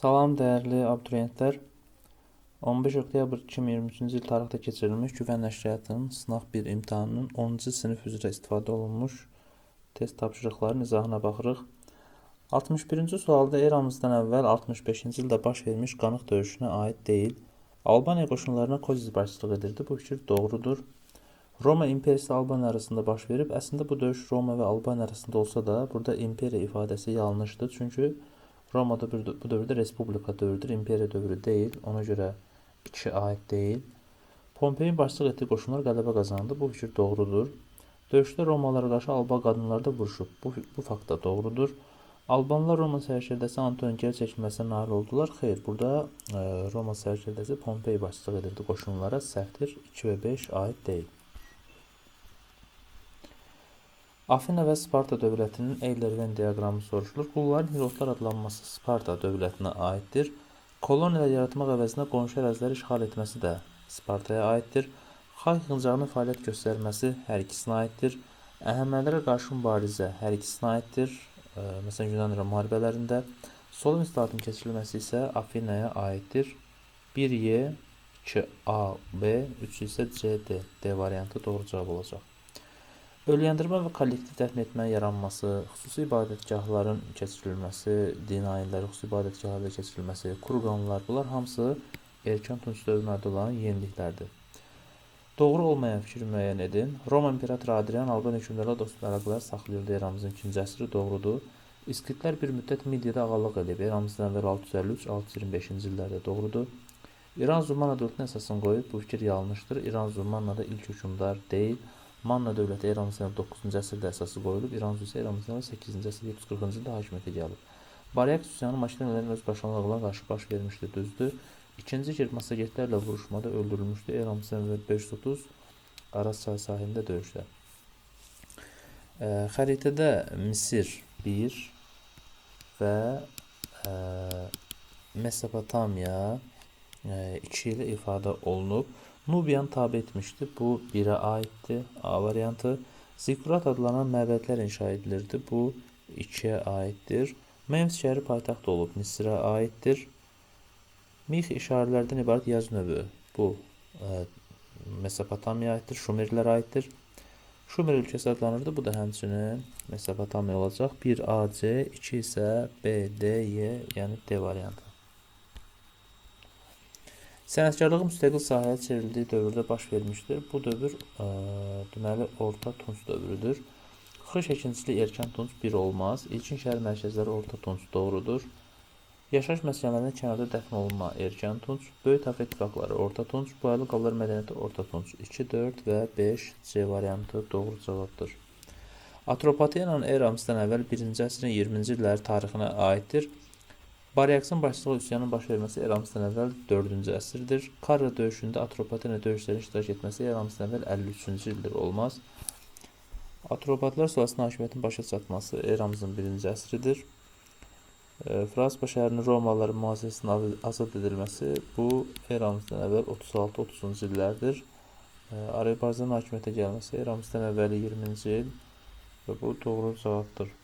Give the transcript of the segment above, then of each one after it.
Salam dəyərli abituriyentlər. 15 oktyabr 2023-cü il tarixdə keçirilmiş Güvən Nəşriyyatının sınaq 1 imtahanının 10-cu sinif üzrə istifadə olunmuş test tapşırıqlarının izahına baxırıq. 61-ci sualda eramızdan əvvəl 65-ci ildə baş vermiş qanıq döyüşünə aid deyil. Albaniya qoşunlarına Koziz başçılıq edirdi. Bu fikir doğrudur. Roma imperiyası Albaniya arasında baş verib. Əslində bu döyüş Roma və Albaniya arasında olsa da, burada imperiya ifadəsi yanlışdır. Çünki Romada bir, bu dövrdə respublika dövrüdür, imperiya dövrü deyil. Ona görə iki aid deyil. Pompeyin başçılıq etdiyi qoşunlar qələbə qazandı. Bu fikir doğrudur. Döyüşdə Romalılara qarşı Alban qadınları da vuruşub. Bu, bu fakt da doğrudur. Albanlar Roma sərkərdəsi Anton geri çəkilməsinə nail oldular. Xeyr, burada e, Roma sərkərdəsi Pompey başçılıq edirdi qoşunlara. Səhvdir. 2 və 5 aid deyil. Afina və Sparta dövlətinin Eyler-Venn diaqramı soruşulur. Qulların Hirotlar adlanması Sparta dövlətinə aiddir. Koloniyalar yaratmaq əvəzinə qonşu əraziləri işğal etməsi də Spartaya aiddir. Xalq yığıncağının fəaliyyət göstərməsi hər ikisinə aiddir. Əhəmənilərə qarşı mübarizə hər ikisinə aiddir. E, məsələn, Yunan müharibələrində Solun islahatının keçirilməsi isə Afinaya aiddir. 1Y, 2A, B, 3 isə C, D. D variantı doğru cavab olacaq. Ölüyəndırmə və kollektiv dəfn etmə yaranması, xüsusi ibadətgahların keçirilməsi, din ayinləri xüsusi ibadətgahlarda keçirilməsi, kurqanlar bunlar hamısı erkən Tunç dövrünə aid olan yeniliklərdir. Doğru olmayan fikri müəyyən edin. Roma İmperatoru Adrian Alban hökmdarla dost əlaqələr saxlayırdı eramızın 2-ci əsri doğrudur. İskitlər bir müddət Midiyada ağalıq edib. Eramızdan əvvəl 653-625-ci illərdə doğrudur. İran Zurmanna dövlətinə əsasını qoyub. Bu fikir yanlışdır. İran Zurmanna da ilk hökmdar deyil. Manna dövləti eramızdan 9-cu əsrdə əsası qoyulub. İran isə eramızdan 8-ci əsrdə 740-cı ildə hakimiyyətə gəlib. Baryak üsyanı makinələrin öz başlanğıcına qarşı baş vermişdi, düzdür. İkinci kez massagetlərlə vuruşmada öldürülmüşdü. Eramızdan əvvəl 530 Araz çayı sahilində döyüşdə. E, xəritədə Misir 1 və e, Mesopotamiya 2 ilə ifadə olunub. Nubiyan tabe etmişdi. Bu 1-ə aiddir. A variantı. Zikurat adlanan məbədlər inşa edilirdi. Bu 2-yə aiddir. Memf şəhəri paytaxt olub. Misrə aiddir. Mix işarələrdən ibarət yazı növü. Bu e, Mesopotamiya aiddir. Şumerlər aiddir. Şumer ölkəsi adlanırdı. Bu da həmçinin Mesopotamiya olacaq. 1 AC, 2 isə B, D, Y, yəni D variantı. Sənətkarlığın müstəqil sahəyə çevrildiyi dövrdə baş vermişdir. Bu dövr ə, deməli orta Tunc dövrüdür. Xış əkinçiliyi erkən Tunc bir olmaz. İlkin şəhər mərkəzləri orta Tunc doğrudur. Yaşayış məskunlarına kənarda dəfn olunma erkən Tunc, böyük təfə ittifaqları orta Tunc, bu qalır mədəniyyəti orta Tunc 2, 4 və 5 C variantı doğru cavabdır. Atropatiyanın eramızdan əvvəl 1-ci əsrin 20-ci illəri tarixinə aiddir. Baryaksın başçılığı üsyanın baş verməsi eramızdan əvvəl 4-cü əsrdir. Karra döyüşündə Atropatena döyüşlərində iştirak etməsi eramızdan əvvəl 53-cü ildir olmaz. Atropatlar sülaləsinin hakimiyyətin başa çatması eramızın 1-ci əsridir. E, Franspa şəhərinin Romalıların mühasirəsindən azad edilməsi bu eramızdan əvvəl 36-30-cu illərdir. E, Azərbaycanın hakimiyyətə gəlməsi eramızdan əvvəl 20-ci il və bu doğru cavabdır.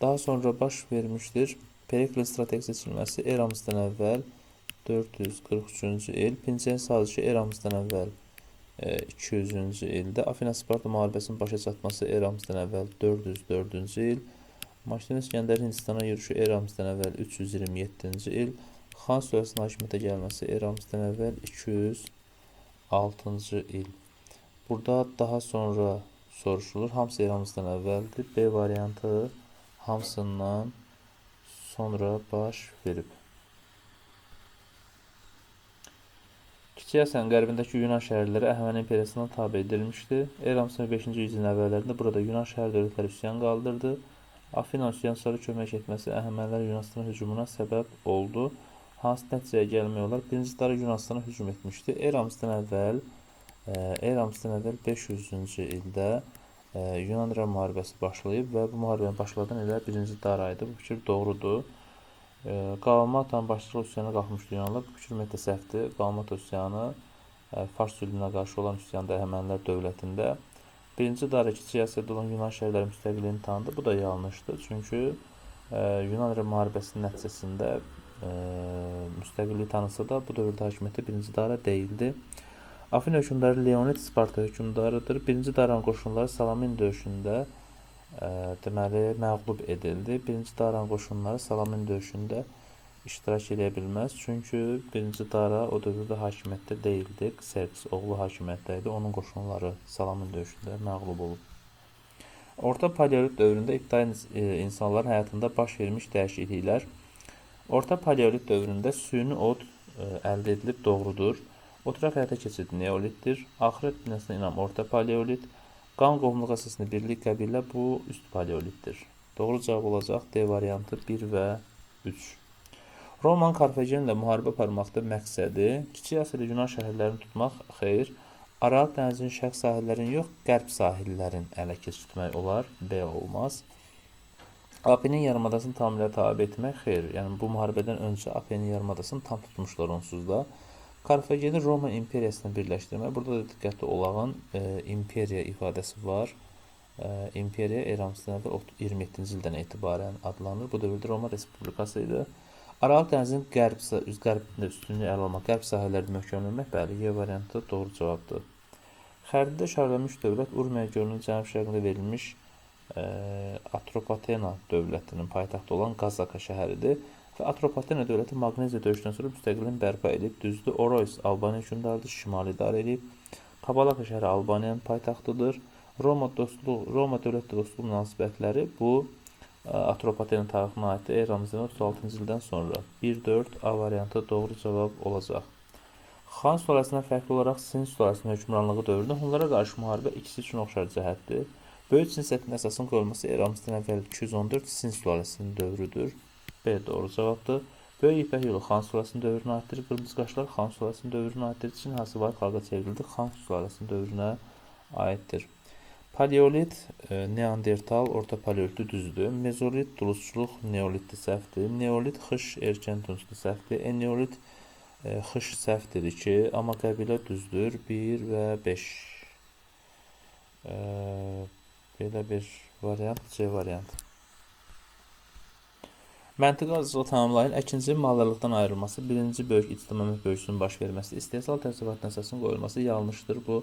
Daha sonra baş vermişdir. Perikles strateji seçilməsi eramızdan əvvəl 443-cü il, Pinçen sazişi eramızdan əvvəl 200-cü ildə, Afina Sparta müharibəsinin başa çatması eramızdan əvvəl 404-cü il, Maşinin İskəndər Hindistana yürüşü eramızdan əvvəl 327-ci il, Xan sülaləsinin hakimiyyətə gəlməsi eramızdan əvvəl 206-cı il. Burada daha sonra soruşulur. Hamısı eramızdan əvvəldir. B variantı hamısından sonra baş verib. Kiçik Asyan qərbindəki Yunan şəhərləri Əhəməni imperiyasından tabe edilmişdi. Eramızın 5-ci yüzün əvvəllərində burada Yunan şəhər dövlətləri üsyan qaldırdı. Afina üsyançıları kömək etməsi Əhəmənilər Yunanistana hücumuna səbəb oldu. Hansı nəticəyə gəlmək olar? Birinci Dara Yunanistana hücum etmişdi. Eramızdan əvvəl e, Eramızdan əvvəl 500-cü ildə Yunan-İran müharibəsi başlayıb və bu müharibənin başladan elə birinci Dara idi. Bu fikir doğrudur. E, Qalmatan başçılıq üsyana qalxmışdı Yunanlar. Bu fikir ümumiyyətlə səhvdir. Qalmat üsyanı e, Fars zülmünə qarşı olan üsyanda Əhəmənilər dövlətində birinci Dara Kiçik Asiyada olan Yunan şəhərləri müstəqilliyini tanıdı. Bu da yanlışdır. Çünki e, Yunan müharibəsinin nəticəsində e, müstəqillik tanısa da bu dövrdə hakimiyyətə birinci Dara değildi. Afin hökmdarı Leonid Sparta hökmdarıdır. Birinci Daran qoşunları Salamin döyüşündə e, deməli məğlub edildi. Birinci Daran qoşunları Salamin döyüşündə iştirak edə bilməz. Çünki birinci Dara o dövrdə hakimiyyətdə değildi. Xerxes oğlu hakimiyyətdə idi. Onun qoşunları Salamin döyüşündə məğlub olub. Orta paleolit dövründə ibtidai e, insanların həyatında baş vermiş dəyişikliklər Orta paleolit dövründə süni od e, əldə edilib doğrudur. Oturaq həyata keçid neolitdir. Axirət dünyasına inam orta paleolit. Qan qohumluq əsasında birlik qəbilə bu üst paleolitdir. Doğru cavab olacaq D variantı 1 və 3. Roman Karfagenlə müharibə aparmaqda məqsədi Kiçik Asiyada Yunan şəhərlərini tutmaq xeyr. Aralıq dənizinin şərq sahillərini yox, qərb sahillərin ələ keçirtmək olar. B olmaz. AP'nin yarımadasını tamamilə tabe etmək xeyr. Yəni bu müharibədən öncə AP'nin yarımadasını tam tutmuşlar onsuz da. Karfageni Roma imperiyasına birləşdirmək. Burada da diqqətli olağın e, imperiya ifadəsi var. E, imperiya eramızdan əvvəl 27-ci ildən etibarən adlanır. Bu dövrdə Roma Respublikası idi. Aralıq dənizin qərb üz qərbində üstünlüyü ələ almaq, qərb sahələrini möhkəmləmək bəli, Y variantı doğru cavabdır. Xəritədə işarələnmiş dövlət Urmiya gölünün cənub-şərqində verilmiş e, Atropatena dövlətinin paytaxtı olan Qazaka şəhəridir və Atropatena dövləti Maqneziya döyüşündən sonra müstəqilliğini bərpa edib, düzdür. Orois Albaniya hökmdarıdır, şimal idarə edib. Kabalaka şəhəri Albaniyanın paytaxtıdır. Roma dostluq, Roma dövlət dostluq münasibətləri bu e, Atropatena tarixinə aiddir. Eramızdan 36-cı ildən sonra 1-4 A variantı doğru cavab olacaq. Xan sülaləsindən fərqli olaraq Sin sülaləsinin hökmranlığı dövründə Hunlara qarşı müharibə ikisi üçün oxşar cəhətdir. Böyük Çin səttinin əsasının qoyulması eramızdan əvvəl 214 Sin sülaləsinin dövrüdür. B doğru cavabdır. Böyük İpək yolu Xan sülaləsinin dövrünə aiddir. Qırmızı qaşlar Xan sülaləsinin dövrünə aiddir. Çin hasılar xalqa çevrildi. Xan sülaləsinin dövrünə aiddir. Paleolit, e, Neandertal, orta paleolitli düzdür. Mezolit, dulusçuluq, neolitli səhvdir. Neolit, xış, erkən tunclu səhvdir. Eneolit, e, xış səhvdir 2, amma qəbilə düzdür 1 və 5. E, belə bir variant, C variant. Məntiqi azıcığı tamamlayın. Əkinci maldarlıqdan ayrılması, birinci böyük ictimai bölgüsünün baş verməsi, istehsal təsərrüfatının əsasının qoyulması yanlışdır. Bu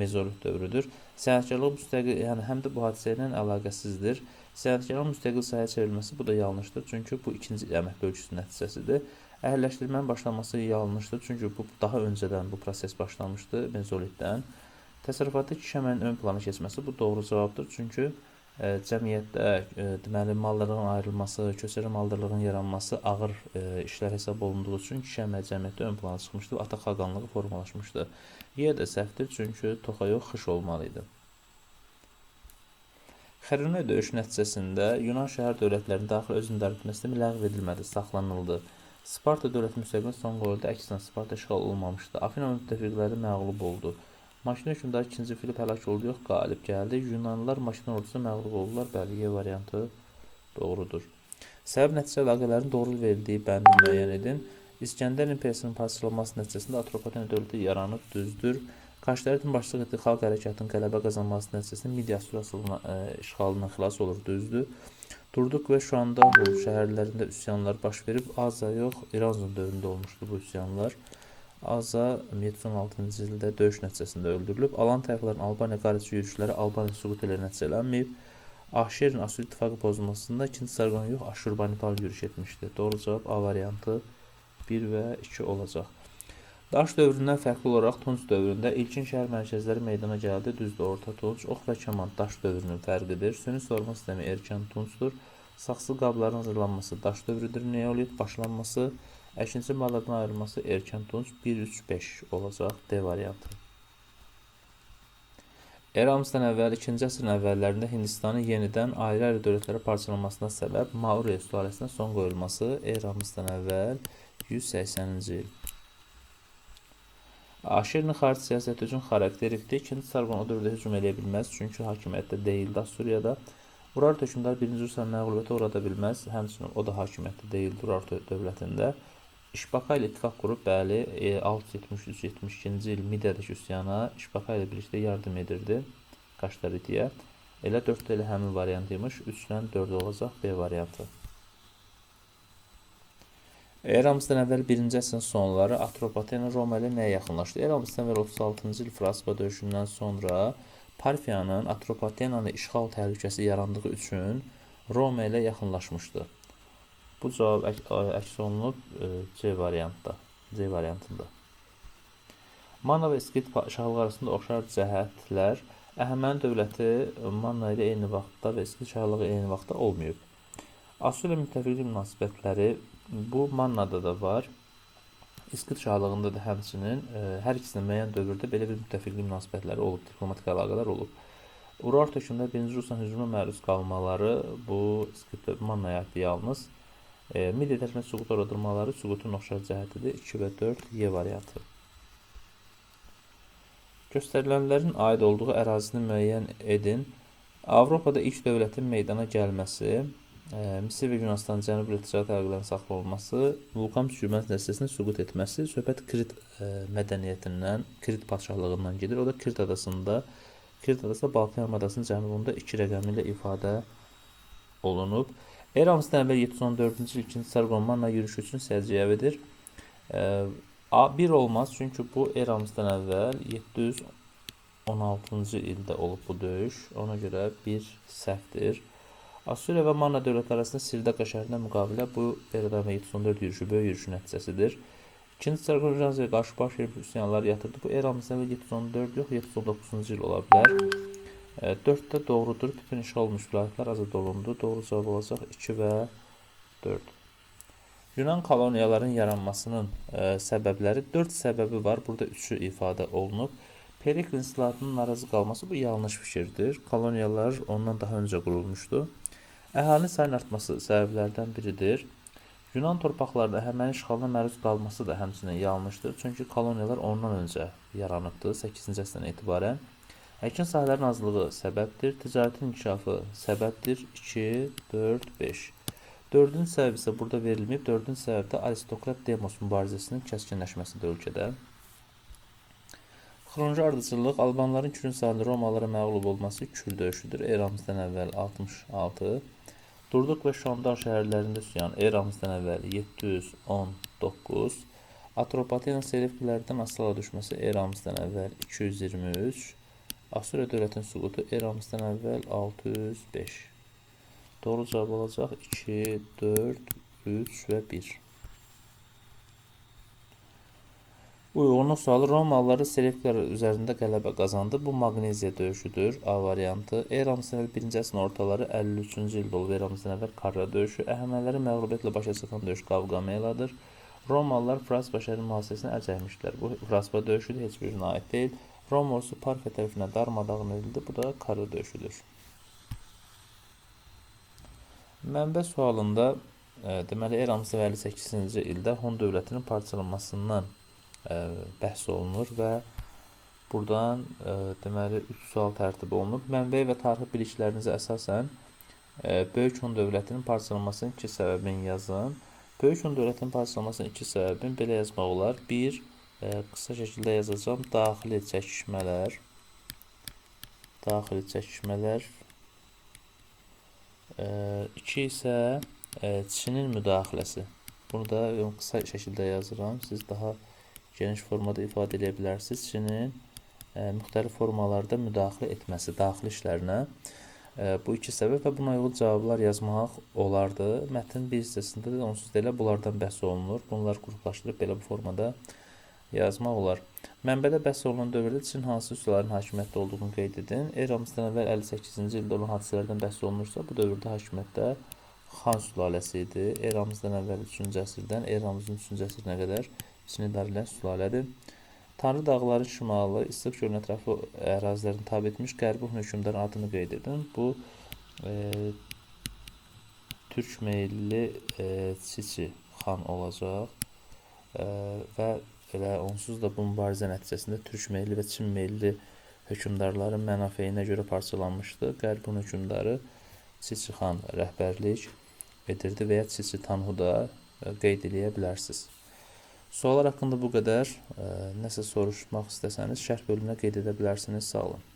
mezolit dövrüdür. Sənətkarlıq müstəqil, yəni həm də bu hadisə ilə əlaqəsizdir. Sənətkarlığın müstəqil sahəyə çevrilməsi bu da yanlışdır. Çünki bu ikinci əmək bölgüsünün nəticəsidir. Əhəlləşdirmənin başlanması yanlışdır. Çünki bu daha öncədən bu proses başlamışdı mezolitdən. Təsərrüfatda kişi əməyinin ön plana keçməsi bu doğru cavabdır. Çünki cəmiyyətdə deməli maldarlığın ayrılması, köçəri maldarlığın yaranması ağır işlər hesab olunduğu üçün kişi əməyi cəmiyyətdə ön plana çıxmışdı və ata xaqanlığı formalaşmışdı. Y də səhvdir çünki toxa yox, xış olmalı idi. Xərinə döyüş nəticəsində Yunan şəhər dövlətlərinin daxil idarə sistemi ləğv edilmədi, saxlanıldı. Sparta dövləti müstəqilliyə son qoyuldu, əksinə Sparta işğal olunmamışdı. Afina müttəfiqləri məğlub oldu. Maşın hökmdarı 2-ci Filip həlak oldu, yox qalib gəldi. Yunanlılar Maşın ordusu məğlub oldular. Bəli, variantı doğrudur. Səbəb nəticə əlaqələrin doğru verildiyi bəndi müəyyən edin. İskəndər imperiyasının parçalanması nəticəsində Atropatena dövləti yaranıb, düzdür. Qaşların başçılıq etdiyi xalq hərəkatının qələbə qazanması nəticəsində Midiya Surasının e, işğalından xilas olur, düzdür. Durduq və şu anda Hun şəhərlərində üsyanlar baş verib, Azza yox, İranzun dövründə olmuşdu bu üsyanlar. Azza 1716-cı ildə döyüş nəticəsində öldürülüb. Alan tayfaların Albaniya qarşı yürüşləri Albaniya süqut elə nəticələnməyib. Ahşerin Asur İttifaqı pozulmasında 2-ci Sargon yox, Aşurbanipal yürüş etmişdi. Doğru cavab A variantı 1 və 2 olacaq. Daş dövründən fərqli olaraq Tunc dövründə ilkin şəhər mərkəzləri meydana gəldi. Düzdür, Orta Tunc, ox və kaman daş dövrünün fərqidir. Süni sorma sistemi erkən Tuncdur. Saxsı qabların hazırlanması daş dövrüdür. Neolit başlanması Əkinci mallardan ayrılması erkən tunc 1-3-5 olacaq D variantı. Eramızdan əvvəl 2-ci əsrin əvvəllərində Hindistanın yenidən ayrı-ayrı dövlətlərə parçalanmasına səbəb Maurya sülaləsinə son qoyulması eramızdan əvvəl 180-ci il. Aşirin xarici siyasəti üçün xarakterikdir. İkinci Sargon o dövrdə hücum eləyə bilməz, çünki hakimiyyətdə deyildi Asuriyada. Urartu hökmdarı birinci Rusiya məğlubiyyətə uğrada bilməz, həmçinin o da hakimiyyətdə deyildi Urartu dövlətində. İşbaka ilə ittifaq qurub, bəli, 673-72-ci il Midiyadakı üsyana İşbaka ilə birlikdə yardım edirdi Qaştaritiyə. Elə 4 də elə həmin variant imiş. 3 ilə 4 olacaq B variantı. Eramızdan əvvəl 1-ci əsrin sonları Atropatena Roma ilə nəyə yaxınlaşdı? Eramızdan əvvəl 36-cı il Fraspa döyüşündən sonra Parfiyanın Atropatenanı işğal təhlükəsi yarandığı üçün Roma ilə yaxınlaşmışdı. Bu cavab ək- ə- əks olunub C variantda. C variantında. Manna və İskit şahlığı arasında oxşar cəhətlər Əhəməni dövləti Manna ilə eyni vaxtda və İskit şahlığı eyni vaxtda olmayıb. Asur ilə müttəfiqlik münasibətləri bu Mannada da var. İskit şahlığında da həmçinin e, hər ikisinin müəyyən dövrdə belə bir müttəfiqlik münasibətləri olub, diplomatik əlaqələr olub. Urartu hökmündə 1-ci Rusiyanın hücumuna məruz qalmaları bu İskit Mannaya aiddir yalnız. E, Milli tərəfindən süqut oradırmaları süqutun oxşar cəhətidir. 2 və 4 Y variantı. Göstərilənlərin aid olduğu ərazini müəyyən edin. Avropada ilk dövlətin meydana gəlməsi, e, Misir və Yunanıstan cənubi ilə ticarət əlaqələrinin saxlanılması, vulkan püskürməsi nəticəsində süqut etməsi söhbət Krit e, mədəniyyətindən, Krit padşahlığından gedir. O da Krit adasında, Krit adası da Balkan yarımadasının cənubunda 2 rəqəmi ilə ifadə olunub. Eramızdan əvvəl 714-cü il 2-ci Tsar Romanla yürüş üçün səciyyəvidir. E, A1 olmaz çünki bu eramızdan əvvəl 716-cı ildə olub bu döyüş. Ona görə bir səhvdir. Asuriya və Manna dövlətləri arasında Sirdaka şəhərinə müqavilə bu Eradan və 714 yürüşü böyük yürüşün nəticəsidir. İkinci Sargon Janziyə qarşı baş verib üsyanlar yatırdı. Bu eramızdan əvvəl 714 yox 719-cu il ola bilər. 4 də doğrudur. Bütün işğal olmuş vilayətlər azad olundu. Doğru cavab olacaq 2 və 4. Yunan koloniyaların yaranmasının e, səbəbləri 4 səbəbi var. Burada 3-ü ifadə olunub. Perikl insilatının narazı qalması bu yanlış fikirdir. Koloniyalar ondan daha öncə qurulmuşdu. Əhalinin sayının artması səbəblərdən biridir. Yunan torpaqlarında Əhəməni işğalına məruz qalması da həmçinin yanlışdır. Çünki koloniyalar ondan öncə yaranıbdı 8-ci əsrdən etibarən. Əkin sahələrinin azlığı səbəbdir. Ticarətin inkişafı səbəbdir. 2, 4, 5. Dördüncü səbəb isə burada verilməyib. Dördüncü səbəb də aristokrat demos mübarizəsinin kəskinləşməsidir ölkədə. Xronji ardıcıllıq Albanların Kürün sahilində Romalılara məğlub olması Kür döyüşüdür. Eramızdan əvvəl 66. Durduq və Şondar şəhərlərində üsyan eramızdan əvvəl 719. Atropatena Selevkilərdən asıla düşməsi eramızdan əvvəl 223. Asuriya dövlətinin süqutu eramızdan əvvəl 605. Doğru cavab olacaq 2, 4, 3 və 1. Uyğunluq sualı Romalıları Selevkilər üzərində qələbə qazandı. Bu Maqneziya döyüşüdür. A variantı. Eramızdan əvvəl 1-ci əsrin ortaları 53-cü ildə olub. Eramızdan əvvəl Karra döyüşü. Əhəməniləri məğlubiyyətlə başa çatan döyüş Qavqameladır. Romalılar Fraspa şəhəri mühasirəsinə əl çəkmişdilər. Bu Fraspa döyüşü də heç birinə aid deyil. Roma ordusu Parfiya tərəfindən darmadağın edildi. Bu da Karra döyüşüdür. Mənbə sualında e, deməli eramızdan 58-ci ildə Hun dövlətinin parçalanmasından e, bəhs olunur və buradan e, deməli 3 sual tərtib olunub. Mənbə və tarixi biliklərinizə əsasən e, Böyük Hun dövlətinin parçalanmasının iki səbəbini yazın. Böyük Hun dövlətinin parçalanmasının iki səbəbini belə yazmaq olar. 1 e, qısa şəkildə yazacağam. Daxili çəkişmələr daxili çəkişmələr 2 isə e, Çinin müdaxiləsi. Bunu da qısa şəkildə yazıram. Siz daha geniş formada ifadə edə bilərsiniz. Çinin e, müxtəlif formalarda müdaxilə etməsi daxili işlərinə. E, bu iki səbəb və buna uyğun cavablar yazmaq olardı. Mətnin bir hissəsində də onsuz da elə bunlardan bəhs olunur. Bunlar qruplaşdırıb belə bu formada yazmaq olar. Mənbədə bəhs olunan dövrdə Çin hansı üslərin hakimiyyətdə olduğunu qeyd edin. Eramızdan əvvəl 58-ci ildə olan hadisələrdən bəhs olunursa, bu dövrdə hakimiyyətdə Xan sülaləsi idi. Eramızdan əvvəl 3-cü əsrdən eramızın 3-cü əsrinə qədər Çin idarə edən sülalədir. Tanrı dağları şimalı, İstiq gölünün ətrafı ərazilərini tabe etmiş qərbi Hun hökmdarın adını qeyd edin. Bu e, Türk meyilli e, Çiçi xan olacaq. E, və onsuz da bu mübarizə nəticəsində Türk meyilli və Çin meyilli hökmdarların mənafeyinə görə parçalanmışdı. Qərbi Hun hökmdarı Çiçi xan rəhbərlik edirdi və ya Çiçi Tanhu da e, qeyd eləyə bilərsiniz. Suallar haqqında bu qədər. E, Nəsə soruşmaq istəsəniz şərh bölümünə qeyd edə bilərsiniz. Sağ olun.